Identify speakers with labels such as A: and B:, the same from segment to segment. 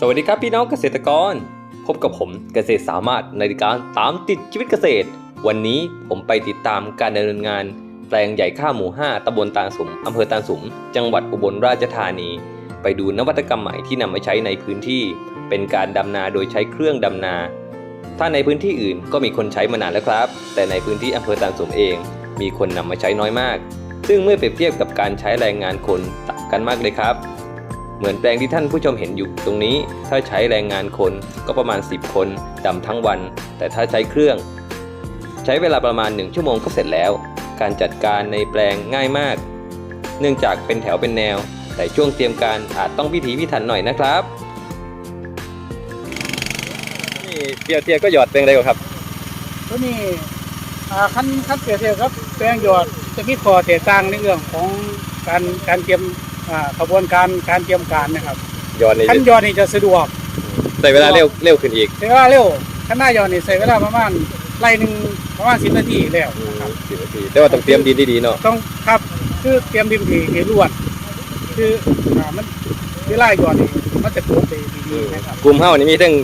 A: สวัสดีครับพี่น้องเกษตรกร พบกับผมเกษตรสามารถในรายการตามติดชีวิตเกษตร วันนี้ผมไปติดตามการดำเนินงาน แปลงใหญ่ข้าวหมู่ 5ตำบลตาสุมอำเภอตาสุม จังหวัดอุบลราชธานี ไปดูนวัตกรรมใหม่ที่นำมาใช้ในพื้นที่ เป็นการดำนาโดยใช้เครื่องดำนา ถ้าในพื้นที่อื่นก็มีคนใช้มานานแล้วครับ แต่ในพื้นที่อำเภอตาสุมเอง มีคนนำมาใช้น้อยมาก ซึ่งเมื่อเปรียบเทียบกับการใช้แรงงานคนต่างกันมากเลยครับ เหมือนแปลงที่ท่านผู้ชมเห็นอยู่ตรงนี้ ถ้าใช้แรงงานคนก็ประมาณ 10 คนดำทั้งวัน แต่ถ้าใช้เครื่อง ใช้เวลาประมาณ 1 ชั่วโมงก็เสร็จแล้ว การจัดการในแปลงง่ายมาก เนื่องจากเป็นแถวเป็นแนว แต่ช่วงเตรียมการอาจต้องพิถีพิถันหน่อยนะครับนี่เปียวเทียก็หยอดแปลงอะไรครับ
B: ตัวนี้อ่าขั้นขั้นเปรียบเทียบครับแปลงหยอดจะมีข้อแตกต่างในเรื่องของการการเตรียม อ่ากระบวนการการเตรียมการนะครับ
A: หยอดนี่
B: ขั้นหยอดนี่จะสะดวก
A: ใส่เวลาเร็วเร็วขึ้นอีก
B: ใช้เวลาเร็วขั้นหน้าหยอดนี่ใช้เวลาประมาณไล่หนึ่งประมาณสิบนาทีแล้วนะครับ
A: สิบนาทีแต่ว่าต้องเตรียมดินดีๆเนาะ
B: ต้องครับคือเตรียมดินที่ให้รวดคืออ่ามันเวลาหยอดนี่มันจะโคตรดีๆนะครับ
A: กลุ่มเฮ้านี่มีทั้ง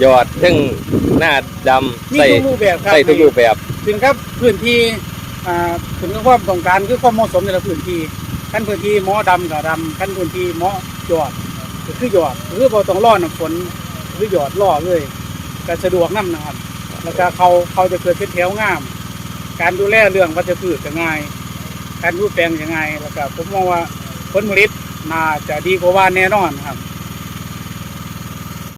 A: หยอดทั้งหน้าดำ
B: มี
A: ใส่
B: ทุกรูปแบบครับ
A: ใส่ทุกรูปแบบ
B: ถึงครับพื้นที่อ่าถึงกับความต้องการคือความเหมาะสมในละพื้นที่ ขั้นพื้นที่หมอดำกับดำขั้นพื้นที่หมอหยอดก็คือหยอดหรือบ่ต้องรอน้ำฝนคือหยอดล่อเลยก็สะดวกน้ำนะครับ แล้วก็เขาเขาจะเกิดเป็นแถวงาม การดูแลเรื่องวัชพืชจะง่าย การรูปแปลงจะง่ายแล้วก็ผมมองว่าผลผลิตน่าจะดีกว่าว่าแน่นอนครับ